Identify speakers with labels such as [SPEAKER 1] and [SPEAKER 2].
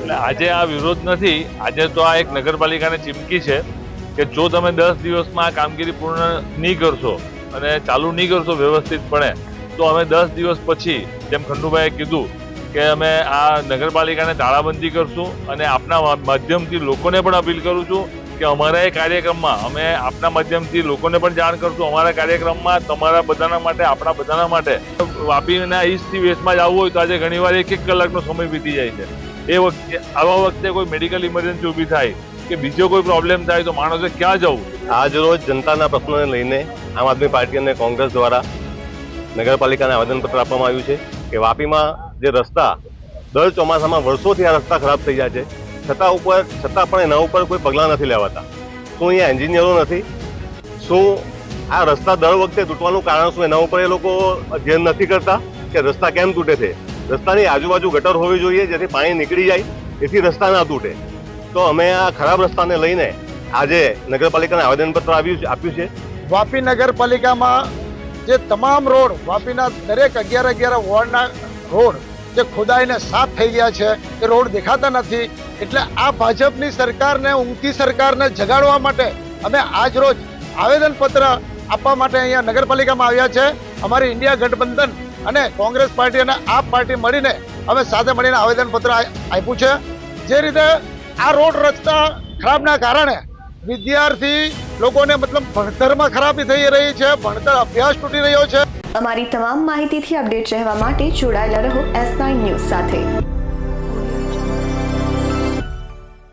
[SPEAKER 1] એટલે આજે આ વિરોધ નથી. આજે તો આ એક નગરપાલિકાને ચીમકી છે કે જો તમે દસ દિવસમાં આ કામગીરી પૂર્ણ નહીં કરશો અને ચાલુ નહીં કરશો વ્યવસ્થિતપણે, તો અમે દસ દિવસ પછી, જેમ ખંડુભાઈએ કીધું કે અમે આ નગરપાલિકાને તાળાબંધી કરશું અને આપના માધ્યમથી લોકોને પણ અપીલ કરું છું કે અમારા એ કાર્યક્રમમાં અમે આપના માધ્યમથી લોકોને પણ જાણ કરશું. અમારા કાર્યક્રમમાં તમારા બધાના માટે, આપણા બધાના માટે વાપીના ઈસ્ટથી વેસ્ટમાં જ આવવું હોય તો આજે ઘણીવાર એક એક કલાકનો સમય વીતી જાય છે. એ વખતે આવા વખતે કોઈ મેડિકલ ઇમરજન્સી ઊભી થાય કે બીજો કોઈ પ્રોબ્લેમ થાય તો માણસે ક્યાં જવું?
[SPEAKER 2] આજ રોજ જનતાના પ્રશ્નોને લઈને આમ આદમી પાર્ટી અને કોંગ્રેસ દ્વારા નગરપાલિકાને આવેદનપત્ર આપવામાં આવ્યું છે કે વાપીમાં જે રસ્તા, દર ચોમાસામાં વર્ષોથી આ રસ્તા ખરાબ થઈ જાય છે, છતાં ઉપર છતાં પણ એના ઉપર કોઈ પગલાં નથી લેવાતા. શું અહીંયા એન્જિનિયરો નથી? શું આ રસ્તા દર વખતે તૂટવાનું કારણ શું? એના ઉપર એ લોકો અધ્યયન નથી કરતા કે રસ્તા કેમ તૂટે છે? રસ્તાની આજુબાજુ ગટર હોવી જોઈએ, જેથી પાણી નીકળી જાય, એથી રસ્તા ના તૂટે. તો અમે આ ખરાબ રસ્તાને લઈને આજે નગરપાલિકાને આવેદનપત્ર આવ્યું આપ્યું છે.
[SPEAKER 3] વાપી નગરપાલિકામાં જે તમામ રોડ, વાપીના દરેક અગિયાર અગિયાર વોર્ડના રોડ જે ખોદાઈને સાફ થઈ ગયા છે, એ રોડ દેખાતા નથી. એટલે આ ભાજપની સરકારને, ઊંઘતી સરકારને જગાડવા માટે અમે આજ રોજ આવેદનપત્ર આપવા માટે અહીંયા નગરપાલિકામાં આવ્યા છે. અમારી ઇન્ડિયા ગઠબંધન અને કોંગ્રેસ પાર્ટી અને આપ પાર્ટી મળીને અમે સાથે મળીને આવેદનપત્ર આપ્યું છે. જે રીતે આ રોડ રસ્તા ખરાબના કારણે વિદ્યાર્થી લોકોને મતલબ ભણતરમાં ખરાબી થઈ રહી છે, ભણતર અભ્યાસ તૂટી રહ્યો છે.
[SPEAKER 4] અમારી તમામ માહિતીથી અપડેટ રહેવા માટે જોડાયેલા રહો એસ ન્યૂઝ સાથે.